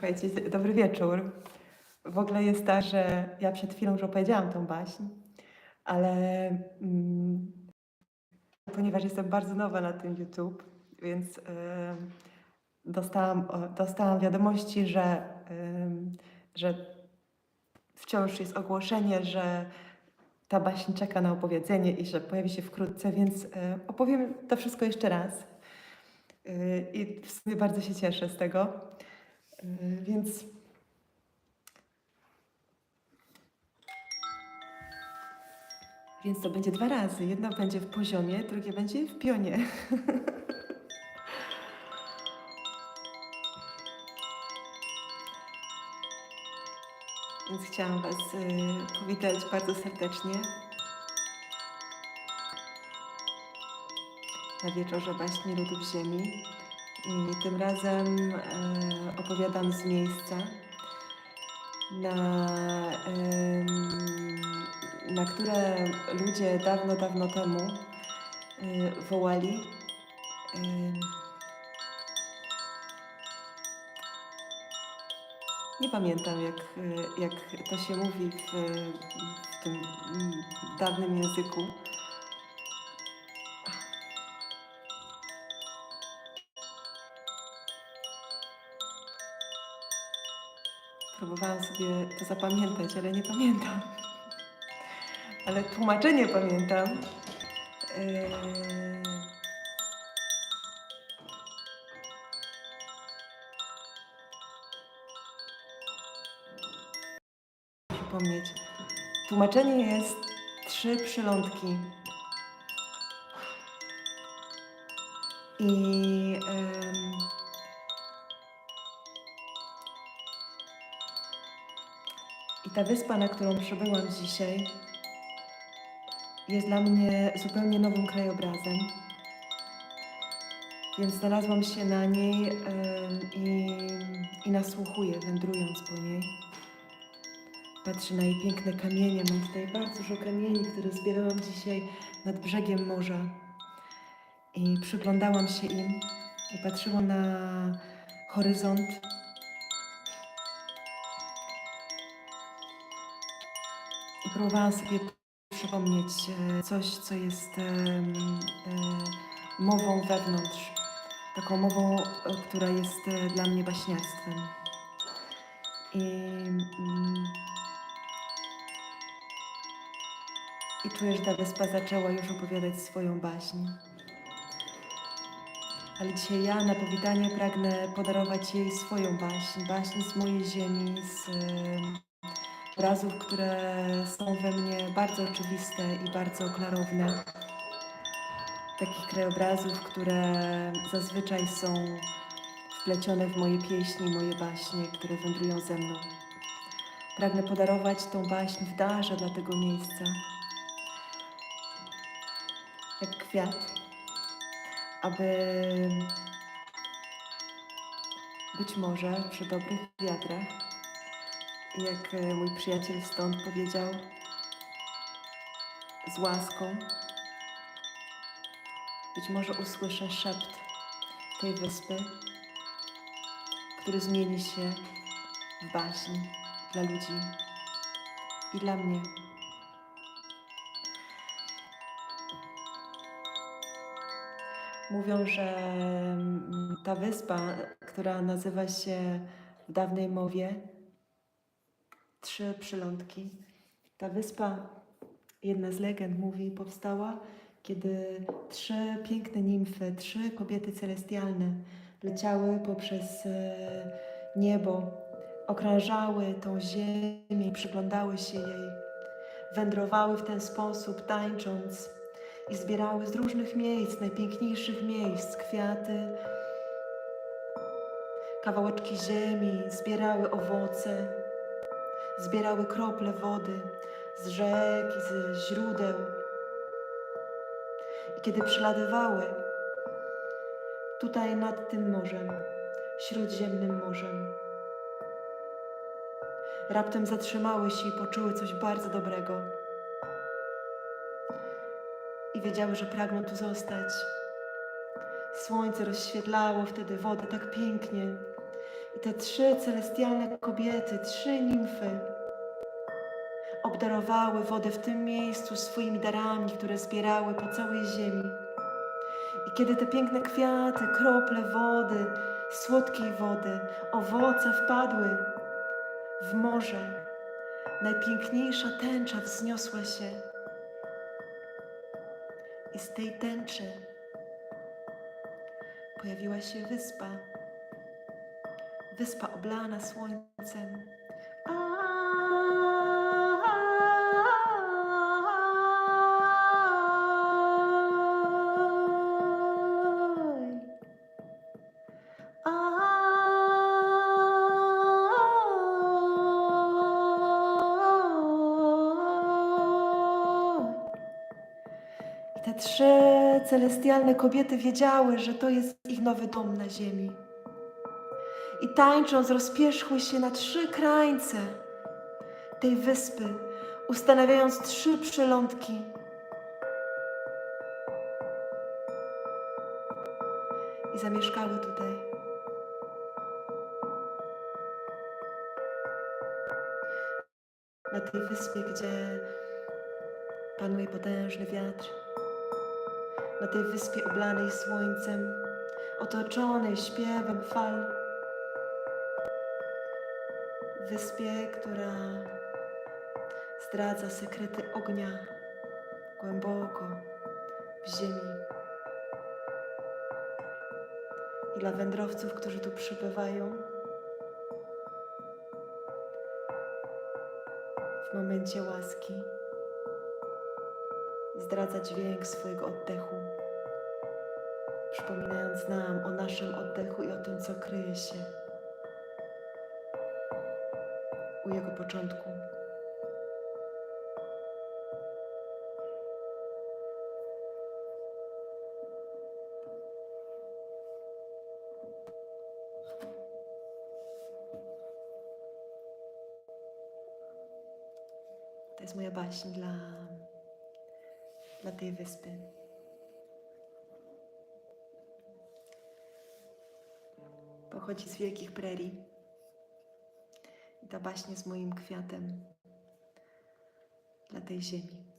Słuchajcie, dobry wieczór. W ogóle jest tak, że ja przed chwilą już opowiedziałam tą baśń, ale mm, ponieważ jestem bardzo nowa na tym YouTube, więc y, dostałam, dostałam wiadomości, że, ym, że wciąż jest ogłoszenie, że ta baśń czeka na opowiedzenie i że pojawi się wkrótce, więc y, opowiem to wszystko jeszcze raz. Y, I w sumie bardzo się cieszę z tego. Y, Więc Więc to będzie dwa razy. Jedno będzie w poziomie, drugie będzie w pionie. Więc chciałam Was y, powitać bardzo serdecznie na wieczorze baśni Ludów Ziemi. I tym razem e, opowiadam z miejsca, na, na które ludzie dawno, dawno temu e, wołali. Nie pamiętam, jak, e, jak to się mówi w, w tym mm, dawnym języku. Próbowałam sobie to zapamiętać, ale nie pamiętam. Ale tłumaczenie pamiętam. Eee, Przypomnieć. Tłumaczenie jest trzy przylądki. I I ta wyspa, na którą przybyłam dzisiaj, jest dla mnie zupełnie nowym krajobrazem. Więc znalazłam się na niej em, i, i nasłuchuję, wędrując po niej. Patrzę na jej piękne kamienie. Mam tutaj bardzo dużo kamieni, które zbierałam dzisiaj nad brzegiem morza. I przyglądałam się im i patrzyłam na horyzont próbowałam sobie przypomnieć e, coś, co jest e, mową wewnątrz. Taką mową, e, która jest dla mnie baśniarstwem. I, mm, I czuję, że ta wyspa zaczęła już opowiadać swoją baśń. Ale dzisiaj ja na powitanie pragnę podarować jej swoją baśń. Baśń z mojej ziemi, z obrazów, które są we mnie bardzo oczywiste i bardzo klarowne. Takich krajobrazów, które zazwyczaj są wplecione w moje pieśni, moje baśnie, które wędrują ze mną. Pragnę podarować tą baśń w darze dla tego miejsca. Jak kwiat, aby być może przy dobrych wiatrach jak e, mój przyjaciel stąd powiedział, z łaską, być może usłyszę szept tej wyspy, który zmieni się w baśń dla ludzi i dla mnie. Mówią, że mm, ta wyspa, która nazywa się w dawnej mowie trzy przylądki. Ta wyspa, jedna z legend mówi, powstała, kiedy trzy piękne nimfy, trzy kobiety celestialne leciały poprzez e, niebo, okrążały tą ziemię przyglądały się jej. Wędrowały w ten sposób, tańcząc i zbierały z różnych miejsc, najpiękniejszych miejsc, kwiaty, kawałeczki ziemi, zbierały owoce, zbierały krople wody z rzek i ze źródeł. I kiedy przelatywały tutaj nad tym morzem, śródziemnym morzem, raptem zatrzymały się i poczuły coś bardzo dobrego. I wiedziały, że pragną tu zostać. Słońce rozświetlało wtedy wodę tak pięknie. I te trzy celestialne kobiety, trzy nimfy, obdarowały wodę w tym miejscu swoimi darami, które zbierały po całej ziemi. I kiedy te piękne kwiaty, krople wody, słodkiej wody, owoce wpadły w morze, najpiękniejsza tęcza wzniosła się. I z tej tęczy pojawiła się wyspa. Wyspa oblana słońcem. Celestialne kobiety wiedziały, że to jest ich nowy dom na ziemi. I tańcząc rozpierzchły się na trzy krańce tej wyspy, ustanawiając trzy przylądki. I zamieszkały tutaj. Na tej wyspie, gdzie panuje potężny wiatr. Na tej wyspie oblanej słońcem, otoczonej śpiewem fal. Wyspie, która zdradza sekrety ognia głęboko w ziemi. I dla wędrowców, którzy tu przybywają, w momencie łaski zdradza dźwięk swojego oddechu, przypominając nam o naszym oddechu i o tym, co kryje się u jego początku. To jest moja baśń dla, dla tej wyspy. Pochodzi z wielkich prerii. I ta baśń jest moim kwiatem dla tej ziemi.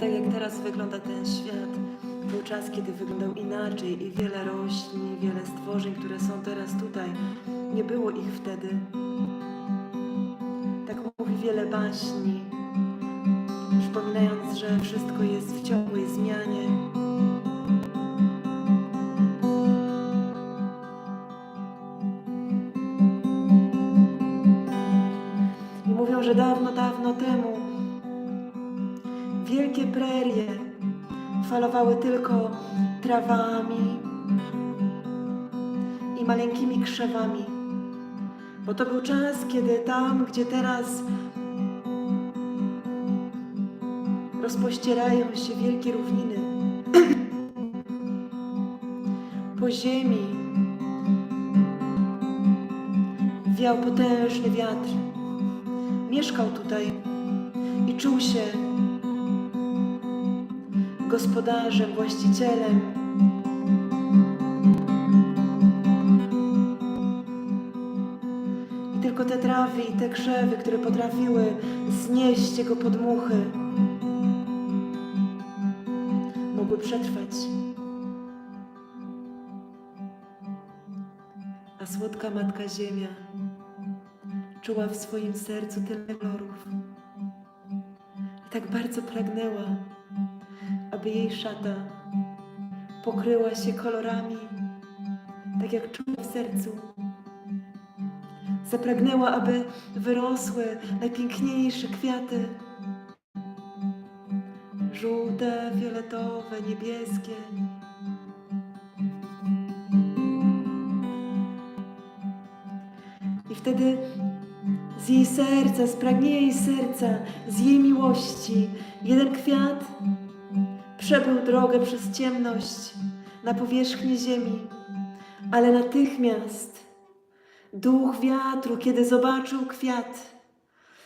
Tak jak teraz wygląda ten świat, był czas, kiedy wyglądał inaczej i wiele roślin, wiele stworzeń, które są teraz tutaj, nie było ich wtedy. Tak mówi wiele baśni, przypominając, że wszystko jest w ciągłej zmianie. I mówią, że dawno, dawno temu Wielkie prerie falowały tylko trawami i maleńkimi krzewami, bo to był czas, kiedy tam, gdzie teraz rozpościerają się wielkie równiny, po ziemi wiał potężny wiatr. Mieszkał tutaj i czuł się gospodarzem, właścicielem. I tylko te trawy i te krzewy, które potrafiły znieść jego podmuchy, mogły przetrwać. A słodka matka Ziemia czuła w swoim sercu tyle kolorów i tak bardzo pragnęła, aby jej szata pokryła się kolorami, tak jak czuła w sercu. Zapragnęła, aby wyrosły najpiękniejsze kwiaty. Żółte, fioletowe, niebieskie. I wtedy z jej serca, z pragnienia jej serca, z jej miłości, jeden kwiat przebył drogę przez ciemność na powierzchnię ziemi, ale natychmiast duch wiatru, kiedy zobaczył kwiat,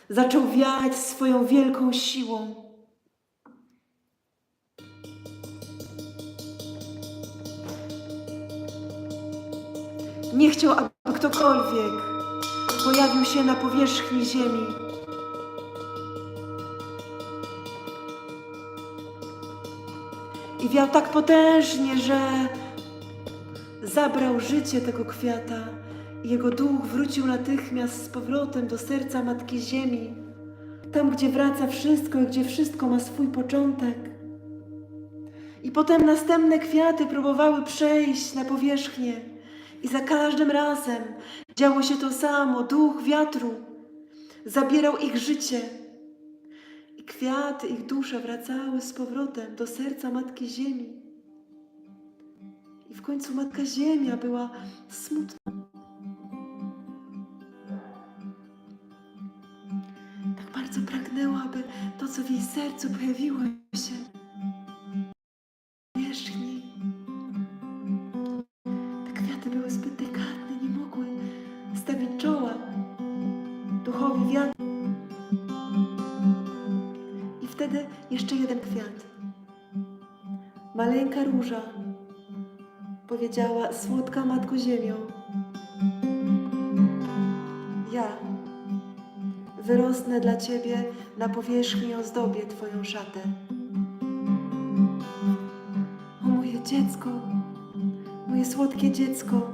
zaczął wiać swoją wielką siłą. Nie chciał, aby ktokolwiek pojawił się na powierzchni ziemi. Wiał tak potężnie, że zabrał życie tego kwiata jego duch wrócił natychmiast z powrotem do serca Matki Ziemi, tam gdzie wraca wszystko i gdzie wszystko ma swój początek. I potem następne kwiaty próbowały przejść na powierzchnię i za każdym razem działo się to samo. Duch wiatru zabierał ich życie. I kwiaty, ich dusze wracały z powrotem do serca Matki Ziemi. I w końcu Matka Ziemia była smutna. Tak bardzo pragnęła, aby to, co w jej sercu pojawiło się, Maleńka róża powiedziała słodka matko ziemią. Ja wyrosnę dla ciebie na powierzchni i ozdobię twoją szatę. O moje dziecko, moje słodkie dziecko.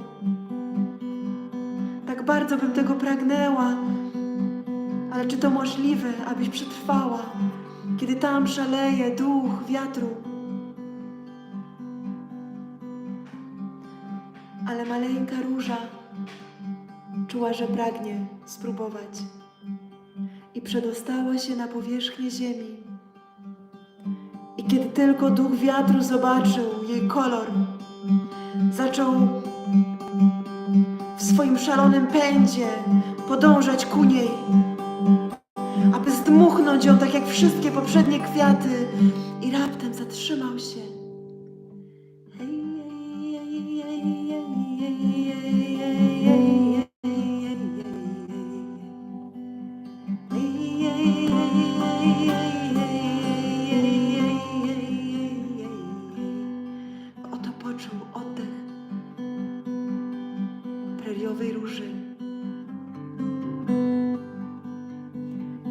Tak bardzo bym tego pragnęła, ale czy to możliwe, abyś przetrwała, kiedy tam szaleje duch wiatru? Maleńka róża czuła, że pragnie spróbować i przedostała się na powierzchnię ziemi. I kiedy tylko duch wiatru zobaczył jej kolor, zaczął w swoim szalonym pędzie podążać ku niej, aby zdmuchnąć ją tak jak wszystkie poprzednie kwiaty i raptem zatrzymał się. Preriowej róży.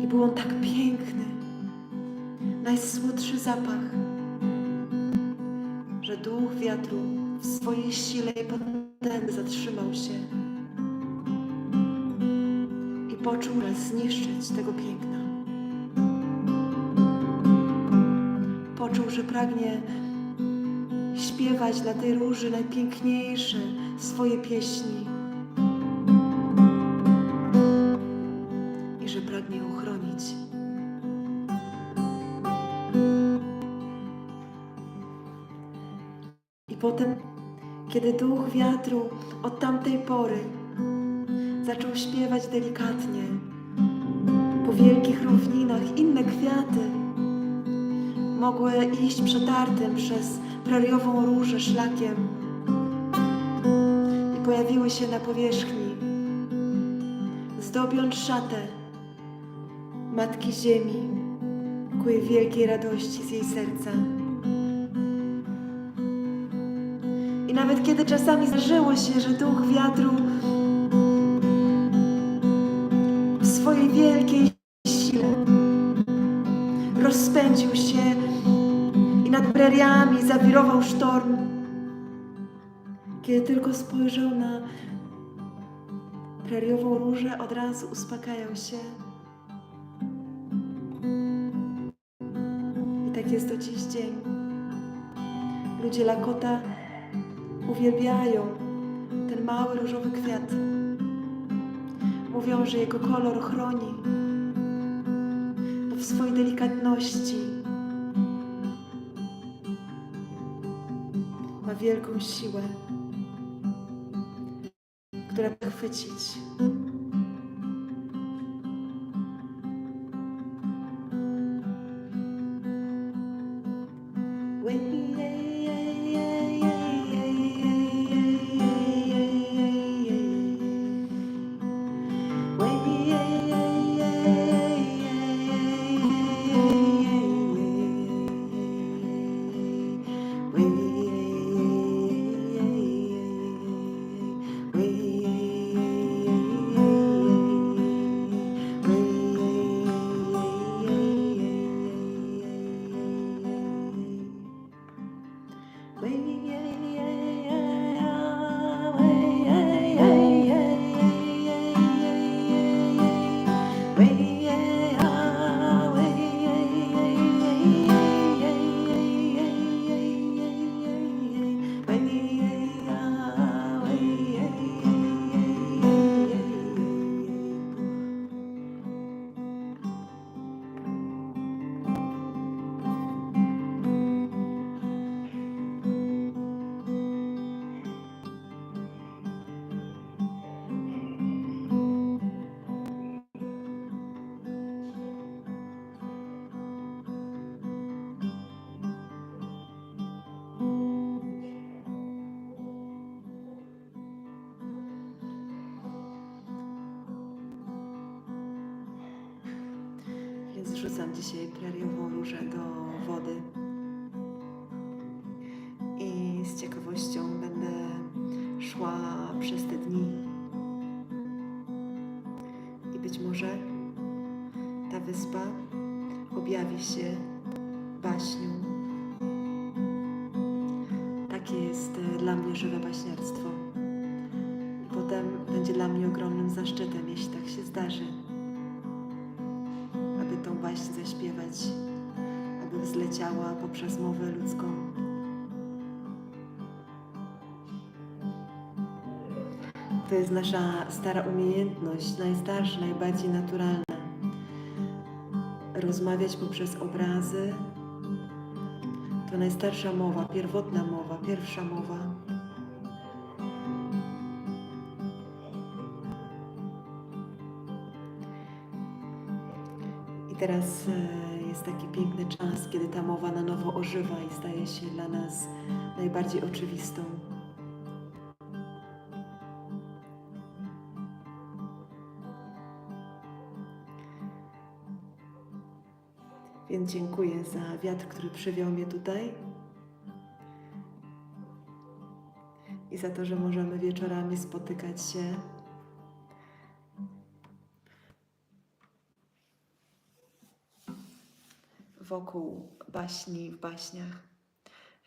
I był on tak piękny, najsłodszy zapach, że duch wiatru w swojej sile i potędze zatrzymał się i poczuł raz zniszczyć tego piękna. Poczuł, że pragnie śpiewać dla tej róży najpiękniejsze swoje pieśni mnie uchronić. I potem, kiedy duch wiatru od tamtej pory zaczął śpiewać delikatnie, po wielkich równinach inne kwiaty mogły iść przetartym przez preriową różę szlakiem i pojawiły się na powierzchni, zdobiąc szatę Matki Ziemi jej wielkiej radości z jej serca. I nawet kiedy czasami zdarzyło się, że duch wiatru w swojej wielkiej sile rozpędził się i nad preriami zawirował sztorm, kiedy tylko spojrzał na preriową różę, od razu uspokajał się. Jest do dziś dzień. Ludzie Lakota uwielbiają ten mały różowy kwiat. Mówią, że jego kolor chroni, bo w swojej delikatności ma wielką siłę, która chwycić. Więc dzisiaj preriową różę do wody. I z ciekawością będę szła przez te dni. I być może ta wyspa objawi się baśnią. Takie jest e, dla mnie żywe baśniarstwo. Potem będzie dla mnie ogromnym zaszczytem, jeśli tak się zdarzy baśń zaśpiewać, aby wzleciała poprzez mowę ludzką. To jest nasza stara umiejętność, najstarsza, najbardziej naturalna. Rozmawiać poprzez obrazy. To najstarsza mowa, pierwotna mowa, pierwsza mowa. Teraz e, jest taki piękny czas, kiedy ta mowa na nowo ożywa i staje się dla nas najbardziej oczywistą. Więc dziękuję za wiatr, który przywiał mnie tutaj. I za to, że możemy wieczorami spotykać się wokół baśni, w baśniach.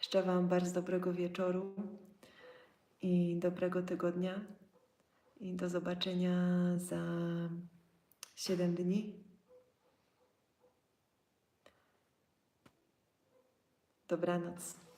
Życzę Wam bardzo dobrego wieczoru i dobrego tygodnia. I do zobaczenia za 7 dni. Dobranoc.